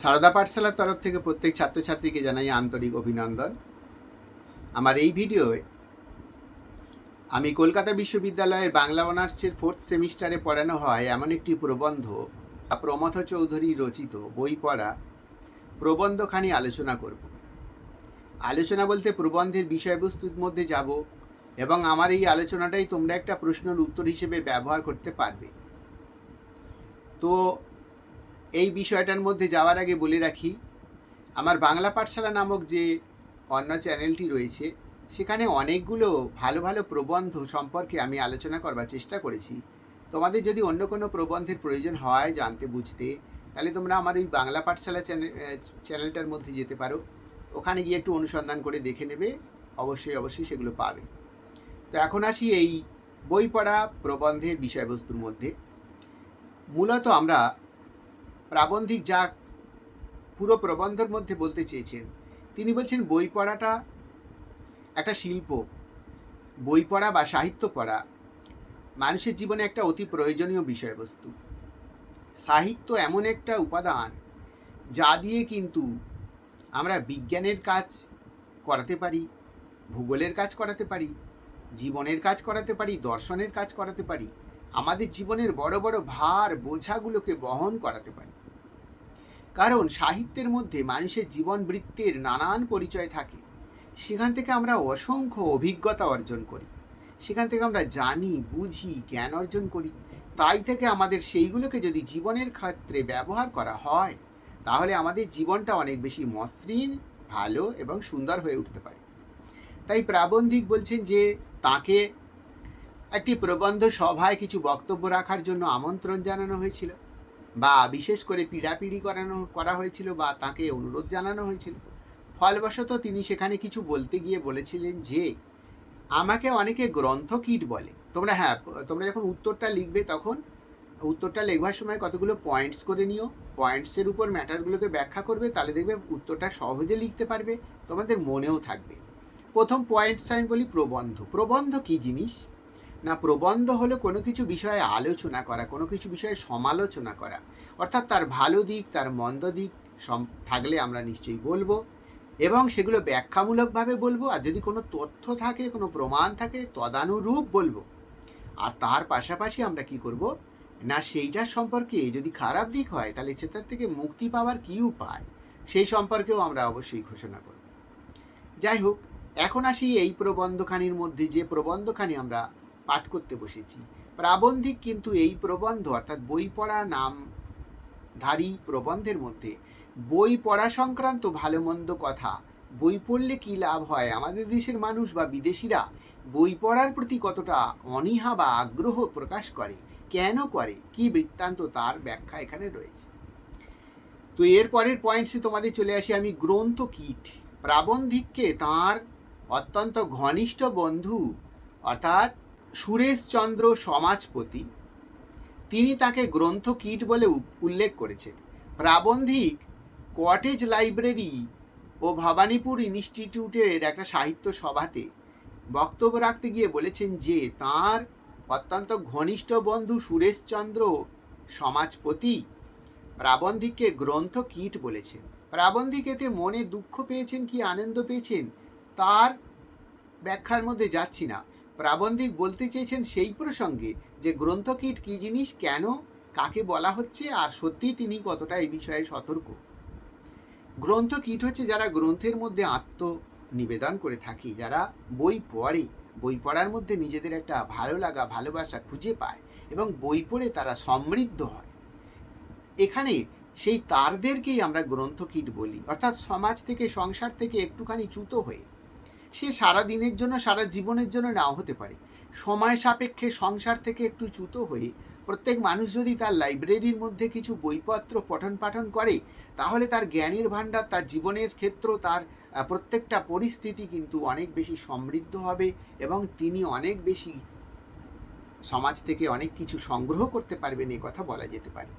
সারদা পাঠশালার তরফ থেকে প্রত্যেক ছাত্রছাত্রীকে জানাই আন্তরিক অভিনন্দন। আমার এই ভিডিওয় আমি কলকাতা বিশ্ববিদ্যালয়ের বাংলা অনার্সের ফোর্থ সেমিস্টারে পড়ানো হয় এমন একটি প্রবন্ধ প্রমথ চৌধুরী রচিত, বই পড়া প্রবন্ধখানি আলোচনা করব। আলোচনা বলতে প্রবন্ধের বিষয়বস্তুর মধ্যে যাব এবং আমার এই আলোচনাটাই তোমরা একটা প্রশ্নের উত্তর হিসেবে ব্যবহার করতে পারবে। তো এই বিষয়টার মধ্যে যাওয়ার আগে বলে রাখি, আমার বাংলা পাঠশালা নামক যে অন্য চ্যানেলটি রয়েছে, সেখানে অনেকগুলো ভালো ভালো প্রবন্ধ সম্পর্কে আমি আলোচনা করবার চেষ্টা করেছি। তোমাদের যদি অন্য কোনো প্রবন্ধের প্রয়োজন হয় জানতে বুঝতে, তাহলে তোমরা আমার ওই বাংলা পাঠশালা চ্যানেল চ্যানেলটার মধ্যে যেতে পারো। ওখানে গিয়ে একটু অনুসন্ধান করে দেখে নেবে, অবশ্যই অবশ্যই সেগুলো পাবে। তো এখন আসি এই বই পড়া প্রবন্ধের বিষয়বস্তুর মধ্যে। মূলত আমরা প্রাবন্ধিক যা পুরো প্রবন্ধের মধ্যে বলতে চেয়েছেন, তিনি বলছেন বই পড়াটা একটা শিল্প। বই পড়া বা সাহিত্য পড়া মানুষের জীবনে একটা অতি প্রয়োজনীয় বিষয়বস্তু। সাহিত্য এমন একটা উপাদান যা দিয়ে কিন্তু আমরা বিজ্ঞানের কাজ করাতে পারি, ভূগোলের কাজ করাতে পারি, জীবনের কাজ করাতে পারি, দর্শনের কাজ করাতে পারি, আমাদের জীবনের বড় বড় ভার, বোঝাগুলোকে বহন করাতে পারি। কারণ সাহিত্যের মধ্যে মানুষের জীবন বৃত্তের নানান পরিচয় থাকে। সেখান থেকে আমরা অসংখ্য অভিজ্ঞতা অর্জন করি। সেখান থেকে আমরা জানি, বুঝি, জ্ঞান অর্জন করি। তাই থেকে আমাদের সেইগুলোকে যদি জীবনের ক্ষেত্রে ব্যবহার করা হয়, তাহলে আমাদের জীবনটা অনেক বেশি মসৃণ, ভালো এবং সুন্দর হয়ে উঠতে পারে। তাই প্রাবন্ধিক বলছেন যে, তাকে একটি প্রবন্ধ সভায় কিছু বক্তব্য রাখার জন্য আমন্ত্রণ জানানো হয়েছিল। বা বিশেষ করে পীড়াপিড়ি করানো, করা হয়েছিল বা তাকে অনুরোধ জানানো হয়েছিল। ফলবশত তিনি সেখানে কিছু বলতে গিয়ে বলেছিলেন যে, আমাকে অনেকে গ্রন্থ কীট বলে। তোমরা হ্যাঁ তোমরা যখন উত্তরটা লিখবে তখন উত্তরটা লেখবার সময় কতগুলো পয়েন্টস করে নিও। পয়েন্টসের উপর ম্যাটারগুলোকে ব্যাখ্যা করবে, তাহলে দেখবে উত্তরটা সহজে লিখতে পারবে, তোমাদের মনেও থাকবে। প্রথম পয়েন্টস আমি বলি প্রবন্ধ। প্রবন্ধ কী জিনিস? না, প্রবন্ধ হলো কোনো কিছু বিষয়ে আলোচনা করা, কোনো কিছু বিষয়ে সমালোচনা করা। অর্থাৎ তার ভালো দিক, তার মন্দ দিক সম, থাকলে আমরা নিশ্চয়ই বলব এবং সেগুলো ব্যাখ্যামূলকভাবে বলব আর যদি কোনো তথ্য থাকে, কোনো প্রমাণ থাকে, তদানুরূপ বলব। আর তার পাশাপাশি আমরা কি করব? না, সেইটার সম্পর্কে যদি খারাপ দিক হয়, তাহলে সেটার থেকে মুক্তি পাওয়ার কী উপায়? সেই সম্পর্কেও আমরা অবশ্যই ঘোষণা করব। যাই হোক, এখন আসি এই প্রবন্ধখানির মধ্যে, যে প্রবন্ধখানি আমরা পাঠ করতে বসেছি। প্রাবন্ধিক কিন্তু এই প্রবন্ধ, অর্থাৎ বই পড়া নামধারী প্রবন্ধের মধ্যে, বই পড়া সংক্রান্ত ভালো মন্দ কথা, বই পড়লে কী লাভ হয়? আমাদের দেশের মানুষ বা বিদেশিরা বই পড়ার প্রতি কতটা অনীহা বা আগ্রহ প্রকাশ করে? কেন করে? কি বৃত্তান্ত তার ব্যাখ্যা এখানে রয়েছে। তো এর পরের পয়েন্টসে তোমাদের চলে আসি আমি গ্রন্থ কীট প্রাবন্ধিককে তাঁর অত্যন্ত ঘনিষ্ঠ বন্ধু, অর্থাৎ সুরেশচন্দ্র সমাজপতি, তিনি তাকে গ্রন্থ কীট বলে উল্লেখ করেছেন। প্রাবন্ধিক কটেজ লাইব্রেরি ও ভবানীপুর ইনস্টিটিউটের একটা সাহিত্য সভাতে বক্তব্য রাখতে গিয়ে বলেছেন যে, তার অত্যন্ত ঘনিষ্ঠ বন্ধু সুরেশচন্দ্র সমাজপতি প্রাবন্ধিককে গ্রন্থ কীট বলেছেন। প্রাবন্ধিক এতে মনে দুঃখ পেয়েছেন কি আনন্দ পেয়েছেন? তার ব্যাখ্যার মধ্যে যাচ্ছি না। প্রাবন্ধিক বলতে চেয়েছেন সেই প্রসঙ্গে যে গ্রন্থকীট কী জিনিস, কেন, কাকে বলা হচ্ছে আর সত্যি তিনি কতটা এই বিষয়ে সতর্ক। গ্রন্থকীট হচ্ছে যারা গ্রন্থের মধ্যে আত্ম নিবেদন করে থাকি, যারা বই পড়ে। বই পড়ার মধ্যে নিজেদের একটা ভালো লাগা, ভালোবাসা খুঁজে পায় এবং বই পড়ে তারা সমৃদ্ধ হয়। এখানে সেই তারদেরকেই আমরা গ্রন্থকীট বলি, অর্থাৎ সমাজ থেকে, সংসার থেকে একটুখানি চ্যুত হয়ে সে সারা দিনের জন্য, সারা জীবনের জন্য নাও হতে পারে। সময় সাপেক্ষে সংসার থেকে একটু চ্যুত হয়ে প্রত্যেক মানুষ যদি তার লাইব্রেরির মধ্যে কিছু বইপত্র পঠন পাঠন করে, তাহলে তার জ্ঞানের ভাণ্ডার, তার জীবনের ক্ষেত্র, তার প্রত্যেকটা পরিস্থিতি কিন্তু অনেক বেশি সমৃদ্ধ হবে এবং তিনি অনেক বেশি সমাজ থেকে অনেক কিছু সংগ্রহ করতে পারবেন, এ কথা বলা যেতে পারে।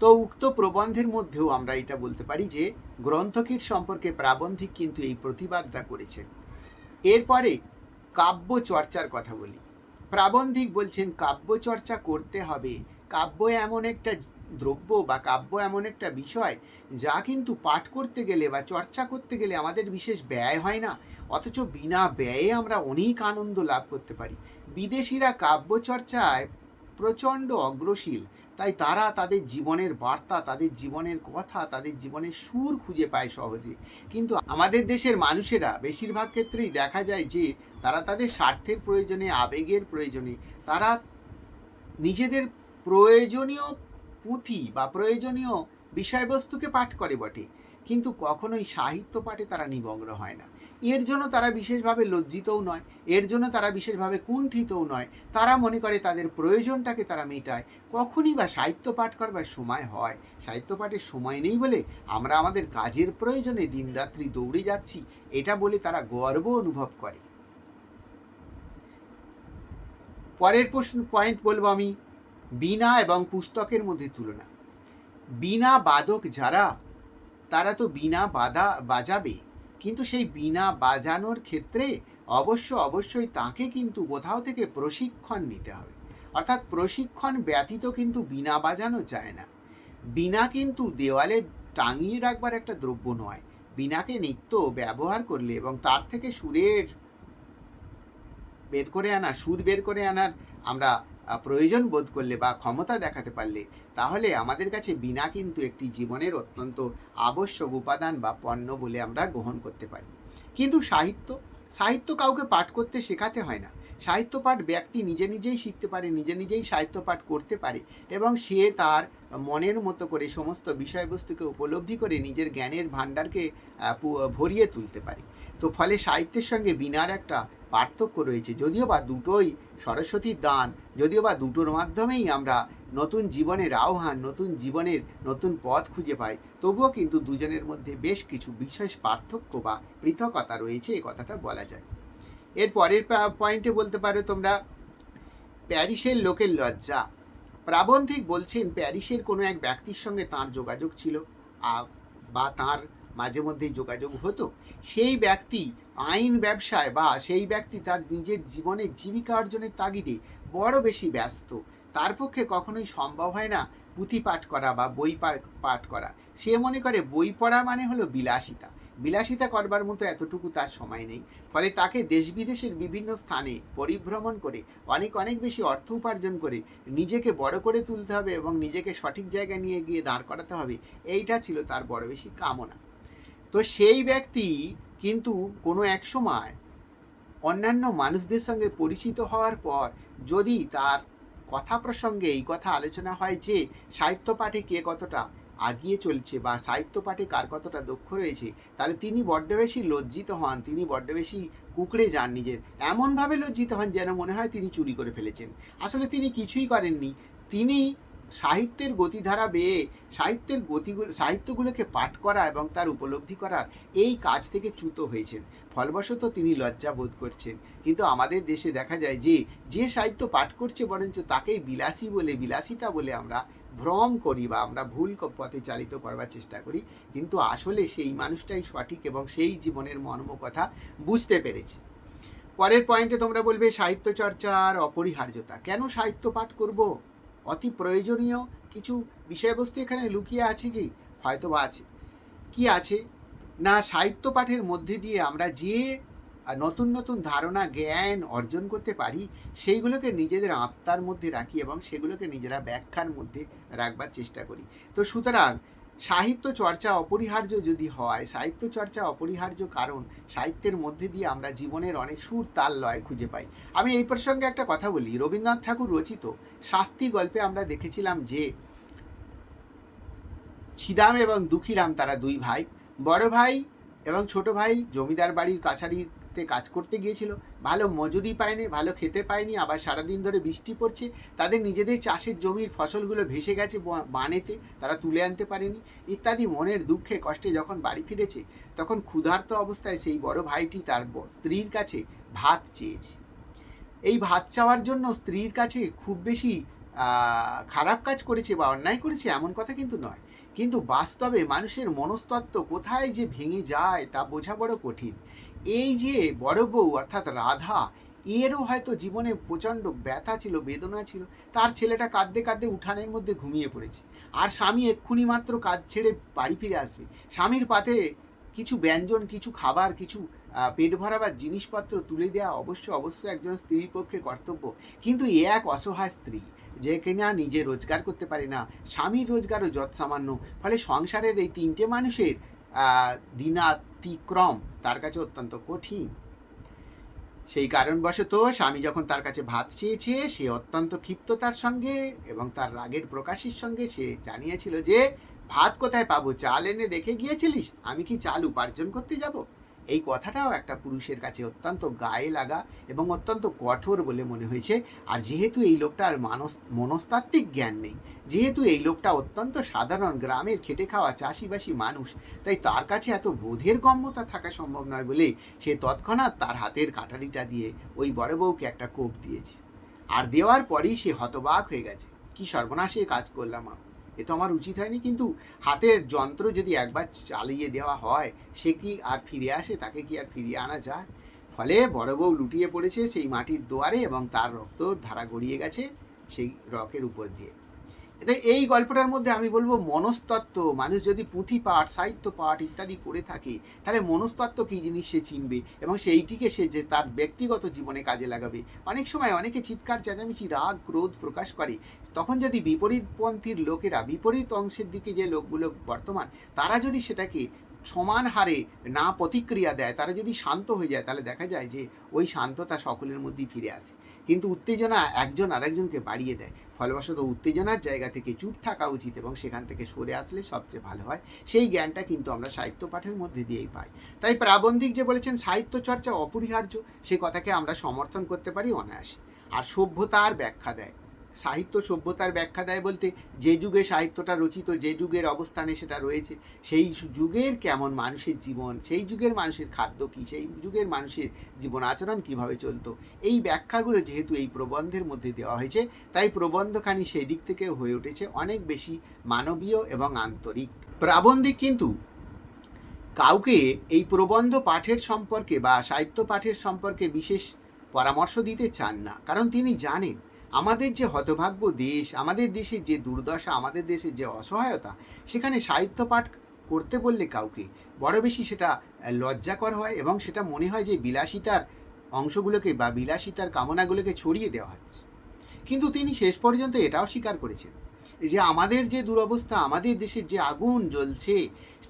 তো উক্ত প্রবন্ধের মধ্যেও আমরা এটা বলতে পারি যে গ্রন্থকীট সম্পর্কে প্রাবন্ধিক কিন্তু এই প্রতিবাদটা করেছেন। এরপরে কাব্য চর্চার কথা বলি। প্রাবন্ধিক বলছেন কাব্য চর্চা করতে হবে। কাব্য এমন একটা দ্রব্য বা কাব্য এমন একটা বিষয় যা কিন্তু পাঠ করতে গেলে বা চর্চা করতে গেলে আমাদের বিশেষ ব্যয় হয় না। অথচ বিনা ব্যয়ে আমরা অনেক আনন্দ লাভ করতে পারি। বিদেশিরা কাব্য চর্চায় প্রচণ্ড অগ্রশীল। তাই তারা তাদের জীবনের বার্তা, তাদের জীবনের কথা, তাদের জীবনের সুর খুঁজে পায় সহজে। কিন্তু আমাদের দেশের মানুষেরা বেশিরভাগ ক্ষেত্রেই দেখা যায় যে, তারা তাদের স্বার্থের প্রয়োজনে, আবেগের প্রয়োজনে, তারা নিজেদের প্রয়োজনীয় পুঁথি বা প্রয়োজনীয় বিষয়বস্তুকে পাঠ করে বটে। কিন্তু কখনোই সাহিত্য পাঠে তারা নিমগ্ন হয় না। এর জন্য তারা বিশেষভাবে লজ্জিতও নয়, এর জন্য তারা বিশেষভাবে কুণ্ঠিতও নয়। তারা মনে করে তাদের প্রয়োজনটাকে তারা মেটায়। কখনই বা সাহিত্য পাঠ করবার সময় হয়। সাহিত্য পাঠের সময় নেই বলে আমরা আমাদের কাজের প্রয়োজনে দিনরাত্রি দৌড়ে যাচ্ছি, এটা বলে তারা গর্ব অনুভব করে। পরের প্রশ্ন, পয়েন্ট বলব আমি বিনা এবং পুস্তকের মধ্যে তুলনা। বিনা বাদক যারা, তারা তো বিনা বাদা, বাজাবে। কিন্তু সেই বিনা বাজানোর ক্ষেত্রে অবশ্য অবশ্যই তাকে কিন্তু কোথাও থেকে প্রশিক্ষণ নিতে হবে। অর্থাৎ প্রশিক্ষণ ব্যতীত কিন্তু বিনা বাজানো যায় না। বিনা কিন্তু দেওয়ালে টাঙিয়ে রাখবার একটা দ্রব্য নয়। বিনাকে নিত্য ব্যবহার করলে এবং তার থেকে সুরের বের করে আনা সুর বের করে আনার আমরা প্রয়োজন বোধ করলে বা ক্ষমতা দেখাতে পারলে, তাহলে আমাদের কাছে বিনা কিন্তু একটি জীবনের অত্যন্ত আবশ্যক উপাদান বা পণ্য বলে আমরা গ্রহণ করতে পারি। কিন্তু সাহিত্য? সাহিত্য কাউকে পাঠ করতে শেখাতে হয় না। সাহিত্য পাঠ ব্যক্তি নিজে নিজেই শিখতে পারে, নিজে নিজেই সাহিত্য পাঠ করতে পারে এবং সে তার মনের মতো করে সমস্ত বিষয়বস্তুকে উপলব্ধি করে নিজের জ্ঞানের ভাণ্ডারকে ভরিয়ে তুলতে পারে। তো ফলে সাহিত্যের সঙ্গে বিনার একটা পার্থক্য রয়েছে। যদিও বা দুটোই সরস্বতীর দান, যদিও বা দুটোর মাধ্যমেই আমরা নতুন জীবনের আহ্বান, নতুন জীবনের নতুন পথ খুঁজে পাই, তবুও কিন্তু দুজনের মধ্যে বেশ কিছু বিশেষ পার্থক্য বা পৃথকতা রয়েছে এই কথাটা বলা যায়। এর পরের পয়েন্টে বলতে পারো তোমরা, প্যারিসের লোকের লজ্জা। প্রাবন্ধিক বলছেন প্যারিসের কোনো এক ব্যক্তির সঙ্গে তার যোগাযোগ ছিল বা তার মাঝে মধ্যেই যোগাযোগ হতো, সেই ব্যক্তি আইন ব্যবসায় বা সেই ব্যক্তি তার নিজের জীবনের জীবিকা অর্জনের তাগিদে বড় বেশি ব্যস্ত। তার পক্ষে কখনোই সম্ভব হয় না পুঁথি পাঠ করা বা বই পাঠ করা। সে মনে করে বই পড়া মানে হলো বিলাসিতা। বিলাসিতা করবার মতো এতটুকু তার সময় নেই। ফলে তাকে দেশ বিদেশের বিভিন্ন স্থানে পরিভ্রমণ করে অনেক অনেক বেশি অর্থ উপার্জন করে নিজেকে বড় করে তুলতে হবে এবং নিজেকে সঠিক জায়গায় নিয়ে গিয়ে দাঁড় করাতে হবে। এইটা ছিল তার বড় বেশি কামনা। তো সেই ব্যক্তি কিন্তু কোনো এক সময় অন্যান্য মানুষদের সঙ্গে পরিচিত হওয়ার পর যদি তার কথা প্রসঙ্গে এই কথা আলোচনা হয় যে সাহিত্য পাঠে কে কতটা আগিয়ে চলছে বা সাহিত্য পাঠে কার কতটা দক্ষ রয়েছে, তাহলে তিনি বড্ড বেশি লজ্জিত হন, তিনি বড্ড বেশি কুকড়ে যান নিজের। এমনভাবে লজ্জিত হন যেন মনে হয় তিনি চুরি করে ফেলেছেন। আসলে তিনি কিছুই করেননি। তিনি সাহিত্যের গতিধারা বেয়ে সাহিত্যের গতিগুলো, সাহিত্যগুলোকে পাঠ করা এবং তার উপলব্ধি করার এই কাজ থেকে চ্যুত হয়েছেন। ফলবশত তিনি লজ্জা বোধ করছেন। কিন্তু আমাদের দেশে দেখা যায় যে যে সাহিত্য পাঠ করছে বরঞ্চ তাকেই বিলাসী বলে, বিলাসিতা বলে আমরা ভ্রম করি বা আমরা ভুল পথে চালিত করবার চেষ্টা করি। কিন্তু আসলে সেই মানুষটাই সঠিক এবং সেই জীবনের মর্ম কথা বুঝতে পেরেছে। পরের পয়েন্টে তোমরা বলবে সাহিত্য চর্চার অপরিহার্যতা। কেন সাহিত্য পাঠ করব? অতি প্রয়োজনীয় কিছু বিষয়বস্তু এখানে লুকিয়ে আছে কি? হয়তো বা আছে। কি আছে? না, সাহিত্য পাঠের মধ্যে দিয়ে আমরা যে নতুন নতুন ধারণা, জ্ঞান অর্জন করতে পারি, সেইগুলোকে নিজেদের আত্মার মধ্যে রাখি এবং সেগুলোকে নিজেরা ব্যাখ্যার মধ্যে রাখবার চেষ্টা করি। তো সুতরাং সাহিত্য চর্চা অপরিহার্য যদি হয়, সাহিত্য চর্চা অপরিহার্য কারণ সাহিত্যের মধ্যে দিয়ে আমরা জীবনের অনেক সুর তাল লয় খুঁজে পাই। আমি এই প্রসঙ্গে একটা কথা বলি, রবীন্দ্রনাথ ঠাকুর রচিত শাস্তি গল্পে আমরা দেখেছিলাম যে ছিদাম এবং দুঃখীরাম তারা দুই ভাই, বড় ভাই এবং ছোট ভাই জমিদার বাড়ির কাছারিতে কাজ করতে গিয়েছিল। ভালো মজুরি পায়নি, ভালো খেতে পায়নি, আবার সারাদিন ধরে বৃষ্টি পড়ছে। তাদের নিজেদের চাষের জমির ফসলগুলো ভেসে গেছে বানেতে, তারা তুলে আনতে পারেনি। ইত্যাদি মনের দুঃখে কষ্টে যখন বাড়ি ফিরেছে, তখন ক্ষুধার্ত অবস্থায় সেই বড় ভাইটি তার স্ত্রীর কাছে ভাত চেয়েছে। এই ভাত চাওয়ার জন্য স্ত্রীর কাছে খুব বেশি খারাপ কাজ করেছে বা অন্যায় করেছে এমন কথা কিন্তু নয়। কিন্তু বাস্তবে মানুষের মনস্তত্ত্ব কোথায় যে ভেঙে যায় তা বোঝা বড় কঠিন। এই যে বড় বউ অর্থাৎ রাধা এরও হয়তো জীবনে প্রচণ্ড ব্যথা ছিল বেদনা ছিল তার ছেলেটা কাঁদতে কাঁদতে উঠানের মধ্যে ঘুমিয়ে পড়েছে। আর স্বামী এক্ষুনি মাত্র কাজ ছেড়ে বাড়ি ফিরে আসবে। স্বামীর পাতে কিছু ব্যঞ্জন কিছু খাবার কিছু পেট ভরাবার জিনিসপত্র তুলে দেওয়া অবশ্য অবশ্যই একজন স্ত্রীর পক্ষে কর্তব্য। কিন্তু এ এক অসহায় স্ত্রী যে কিনা নিজে রোজগার করতে পারে না স্বামীর রোজগারও যৎসামান্য। ফলে সংসারের এই তিনটে মানুষের আহ, দিনাতিক্রম তার কাছে অত্যন্ত কঠিন। সেই কারণবশত স্বামী যখন তার কাছে ভাত চেয়েছে, সে অত্যন্ত ক্ষিপ্ত তার সঙ্গে এবং তার রাগের প্রকাশের সঙ্গে সে জানিয়েছিল যে, ভাত কোথায় পাবো? চাল এনে রেখে গিয়েছিলিস? আমি কি চাল উপার্জন করতে যাব? এই কথাটাও একটা পুরুষের কাছে অত্যন্ত গায়ে লাগা এবং অত্যন্ত কঠোর বলে মনে হয়েছে। আর যেহেতু এই লোকটার মানস, মনস্তাত্ত্বিক জ্ঞান নেই, যেহেতু এই লোকটা অত্যন্ত সাধারণ গ্রামের খেটে খাওয়া চাষিবাসী মানুষ, তাই তার কাছে এত বোধের গম্যতা থাকা সম্ভব নয় বলে সে তৎক্ষণাৎ তার হাতের কাটারিটা দিয়ে ওই বড় বউকে একটা কোপ দিয়েছে। আর দেওয়ার পরেই সে হতবাক হয়ে গেছে। কি সর্বনাশে কাজ করলাম আমি। এ তো আমার উচিত হয়নি, কিন্তু হাতের যন্ত্র যদি একবার চালিয়ে দেওয়া হয়, সে কি আর ফিরে আসে? তাকে কি আর ফিরিয়ে আনা যায়? ফলে বড় বউ লুটিয়ে পড়েছে সেই মাটির দোয়ারে এবং তার রক্ত ধারা গড়িয়ে গেছে সেই রকের উপর দিয়ে। এই গল্পটার মধ্যে আমি বলব মনস্তত্ত্ব, মানুষ যদি পুঁথি পাঠ, সাহিত্য পাঠ ইত্যাদি করে থাকে, তাহলে মনস্তত্ত্ব কী জিনিস সে চিনবে এবং সেইটিকে সে যে তার ব্যক্তিগত জীবনে কাজে লাগাবে। অনেক সময় অনেকে চিৎকার, চেঁচামেচি, রাগ, ক্রোধ প্রকাশ করে। তখন যদি বিপরীতপন্থীর লোকেরা, বিপরীত অংশের দিকে যে লোকগুলো বর্তমান, তারা যদি সেটাকে সমান হারে না প্রতিক্রিয়া দেয়, তারা যদি শান্ত হয়ে যায়, তাহলে দেখা যায় যে ওই শান্ততা সকলের মধ্যেই ফিরে আসে। কিন্তু উত্তেজনা একজন আরেকজনকে বাড়িয়ে দেয়। ফলবশত উত্তেজনার জায়গা থেকে চুপ থাকা উচিত এবং সেখান থেকে সরে আসলে সবচেয়ে ভালো হয়। সেই জ্ঞানটা কিন্তু আমরা সাহিত্য পাঠের মধ্যে দিয়েই পাই। তাই প্রাবন্ধিক যে বলেছেন, সাহিত্য চর্চা অপরিহার্য। সে কথাকে আমরা সমর্থন করতে পারি অনায়াসে। আর সভ্যতার ব্যাখ্যা দেয়। সাহিত্য সভ্যতার ব্যাখ্যা দেয় বলতে যে যুগে সাহিত্যটা রচিত, যে যুগের অবস্থানে সেটা রয়েছে, সেই যুগের কেমন মানুষের জীবন, সেই যুগের মানুষের খাদ্য কী, সেই যুগের মানুষের জীবন আচরণ কীভাবে চলতো, এই ব্যাখ্যাগুলো যেহেতু এই প্রবন্ধের মধ্যে দেওয়া হয়েছে, তাই প্রবন্ধখানি সেই দিক থেকে হয়ে উঠেছে অনেক বেশি মানবীয় এবং আন্তরিক। প্রাবন্ধিক কিন্তু কাউকে এই প্রবন্ধ পাঠের সম্পর্কে বা সাহিত্য পাঠের সম্পর্কে বিশেষ পরামর্শ দিতে চান না, কারণ তিনি জানেন আমাদের যে হতভাগ্য দেশ, আমাদের দেশের যে দুর্দশা, আমাদের দেশের যে অসহায়তা, সেখানে সাহিত্য পাঠ করতে বললে কাউকে বড় বেশি সেটা লজ্জাকর হয় এবং সেটা মনে হয় যে বিলাসিতার অংশগুলোকে বা বিলাসিতার কামনাগুলোকে ছড়িয়ে দেওয়া হচ্ছে। কিন্তু তিনি শেষ পর্যন্ত এটাও স্বীকার করেছেন। যে আমাদের যে দুরবস্থা, আমাদের দেশের যে আগুন জ্বলছে,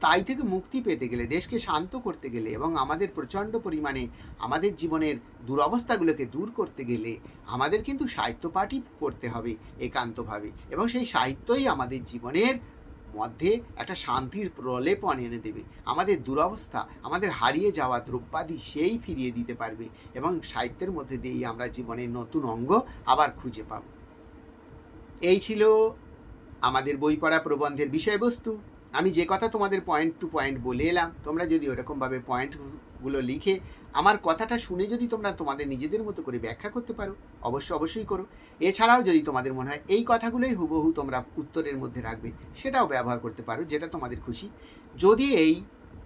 তাই থেকে মুক্তি পেতে গেলে, দেশকে শান্ত করতে গেলে এবং আমাদের প্রচণ্ড পরিমাণে আমাদের জীবনের দুরবস্থাগুলোকে দূর করতে গেলে আমাদের কিন্তু সাহিত্য পাঠই করতে হবে একান্তভাবে এবং সেই সাহিত্যই আমাদের জীবনের মধ্যে একটা শান্তির প্রলেপন এনে দেবে। আমাদের দুরবস্থা, আমাদের হারিয়ে যাওয়া দ্রব্যাদি সেই ফিরিয়ে দিতে পারবে এবং সাহিত্যের মধ্যে দিয়েই আমরা জীবনের নতুন অঙ্গ আবার খুঁজে পাব। এই ছিল আমাদের বই পড়া প্রবন্ধের বিষয়বস্তু। আমি যে কথা তোমাদের পয়েন্ট টু পয়েন্ট বলে এলাম, তোমরা যদি ওরকমভাবে পয়েন্টগুলো লিখে আমার কথাটা শুনে যদি তোমরা তোমাদের নিজেদের মতো করে ব্যাখ্যা করতে পারো, অবশ্য অবশ্যই করো। এছাড়াও যদি তোমাদের মনে হয় এই কথাগুলোই হুবহু তোমরা উত্তরের মধ্যে রাখবে, সেটাও ব্যবহার করতে পারো, যেটা তোমাদের খুশি। যদি এই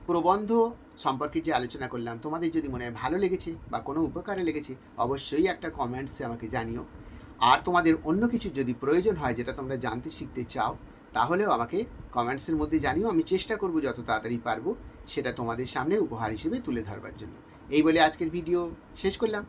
প্রবন্ধ সম্পর্কে যে আলোচনা করলাম, তোমাদের যদি মনে হয় ভালো লেগেছে বা কোনো উপকারে লেগেছে, অবশ্যই একটা কমেন্টসে আমাকে জানিও। আর তোমাদের অন্য কিছু যদি প্রয়োজন হয় যেটা তোমরা জানতে, শিখতে চাও, তাহলেও আমাকে কমেন্টসের মধ্যে জানিও। আমি চেষ্টা করব যত তাড়াতাড়ি পারব সেটা তোমাদের সামনে উপহার হিসেবে তুলে ধরবার জন্য। এই বলে আজকের ভিডিও শেষ করলাম।